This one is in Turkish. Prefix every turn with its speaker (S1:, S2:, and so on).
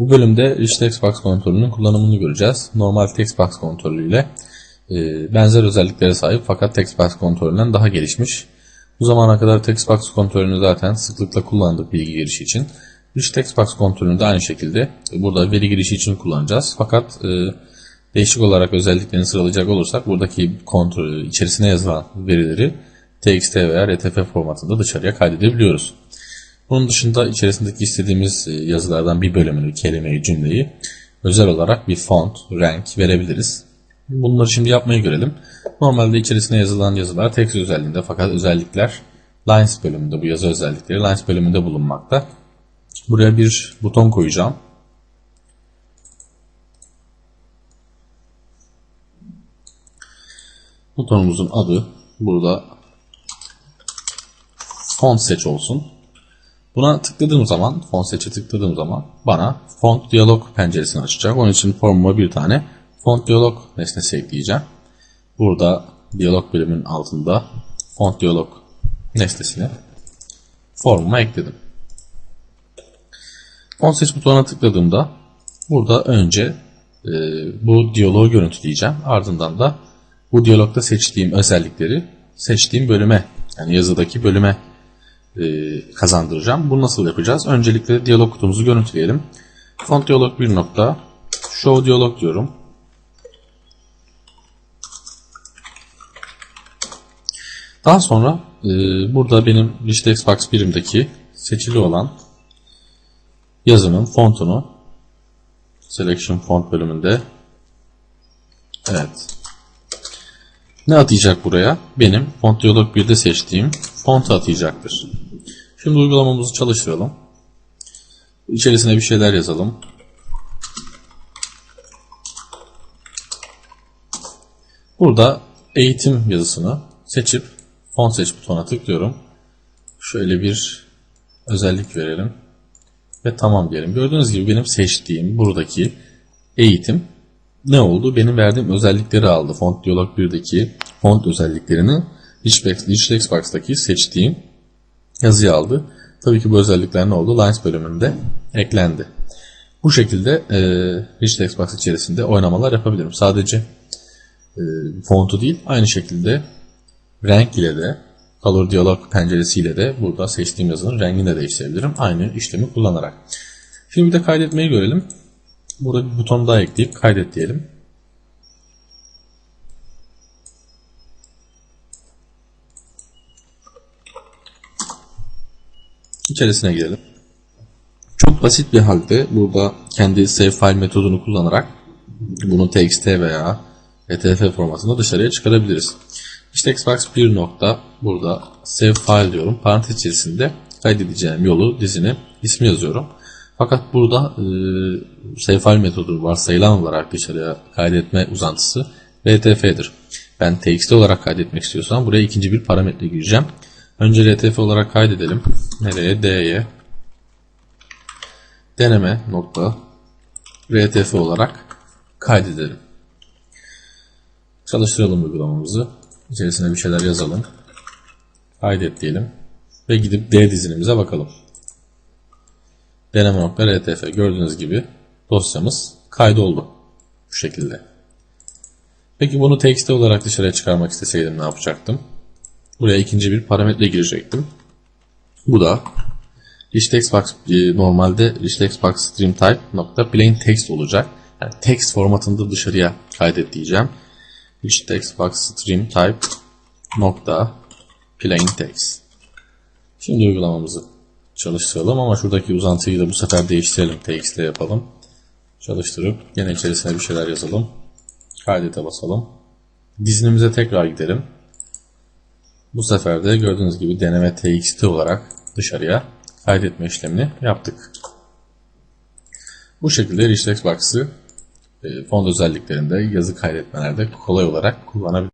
S1: Bu bölümde Rich Textbox kontrolünün kullanımını göreceğiz. Normal Textbox kontrolüyle e, benzer özelliklere sahip fakat Textbox kontrolünden daha gelişmiş. Bu zamana kadar Textbox kontrolünü zaten sıklıkla kullandık bilgi girişi için. Rich Textbox kontrolünü de aynı şekilde burada veri girişi için kullanacağız. Fakat e, değişik olarak özelliklerini sıralayacak olursak buradaki kontrol içerisine yazılan verileri TXT veya RTF formatında dışarıya kaydedebiliyoruz. Bunun dışında içerisindeki istediğimiz e, yazılardan bir bölümünü, kelimeyi, cümleyi özel olarak bir font, renk verebiliriz. Bunları şimdi yapmayı görelim. Normalde içerisine yazılan yazılar text özelliğinde fakat özellikler lines bölümünde, bu yazı özellikleri lines bölümünde bulunmakta. Buraya bir buton koyacağım. Butonumuzun adı burada font seç olsun. Buna tıkladığım zaman, font seçe tıkladığım zaman bana font diyalog penceresini açacak. Onun için formuma bir tane font diyalog nesnesi ekleyeceğim. Burada diyalog bölümünün altında font diyalog nesnesini formuma ekledim. Font seç butonuna tıkladığımda burada önce e, bu diyaloğu görüntüleyeceğim. Ardından da bu diyalogda seçtiğim özellikleri seçtiğim bölüme yani yazıdaki bölüme kazandıracağım. Bunu nasıl yapacağız? Öncelikle diyalog kutumuzu görüntüleyelim. Font diyalog bir nokta show diyalog diyorum. Daha sonra e, burada benim Rich Textbox birimdeki seçili olan yazının fontunu selection font bölümünde evet ne atayacak buraya? Benim font diyalog 1'de seçtiğim font atayacaktır. Şimdi uygulamamızı çalıştıralım. İçerisine bir şeyler yazalım. Burada eğitim yazısını seçip font seç butonuna tıklıyorum. Şöyle bir özellik verelim. Ve tamam diyelim. Gördüğünüz gibi benim seçtiğim buradaki eğitim ne oldu? Benim verdiğim özellikleri aldı. Font Diyalog 1'deki font özelliklerini Rich Textbox'taki seçtiğim yazıyı aldı. Tabii ki bu özellikler ne oldu? Lines bölümünde eklendi. Bu şekilde e, Rich Textbox içerisinde oynamalar yapabilirim. Sadece e, fontu değil, aynı şekilde renk ile de Color Dialog penceresiyle de burada seçtiğim yazının rengini de değiştirebilirim. Aynı işlemi kullanarak. Şimdi bir de kaydetmeyi görelim. Burada bir buton daha ekleyip kaydet diyelim. İçerisine girelim. Çok basit bir halde burada kendi save file metodunu kullanarak bunu txt veya etf formatında dışarıya çıkarabiliriz. İşte Xbox bir nokta burada save file diyorum. Parantez içerisinde kaydedeceğim yolu dizini ismi yazıyorum. Fakat burada e, save file metodu varsayılan olarak dışarıya kaydetme uzantısı rtf'dir. Ben txt olarak kaydetmek istiyorsam buraya ikinci bir parametre gireceğim. Önce rtf olarak kaydedelim. Nereye? D'ye. Deneme nokta rtf olarak kaydedelim. Çalıştıralım uygulamamızı. İçerisine bir şeyler yazalım. Kaydet diyelim. Ve gidip D dizinimize bakalım. Deneme.rtf gördüğünüz gibi dosyamız kaydoldu. Bu şekilde. Peki bunu txt olarak dışarıya çıkarmak isteseydim ne yapacaktım? Buraya ikinci bir parametre girecektim. Bu da rich textbox e, normalde rich textbox stream type nokta plain text olacak. Yani text formatında dışarıya kaydet diyeceğim. rich textbox stream type nokta plain text. Şimdi uygulamamızı çalıştıralım ama şuradaki uzantıyı da bu sefer değiştirelim. TX ile yapalım. Çalıştırıp yine içerisine bir şeyler yazalım. Kaydete basalım. Dizinimize tekrar gidelim. Bu sefer de gördüğünüz gibi deneme txt olarak dışarıya kaydetme işlemini yaptık. Bu şekilde Rich Textbox'ı font özelliklerinde yazı kaydetmelerde kolay olarak kullanabilirsiniz.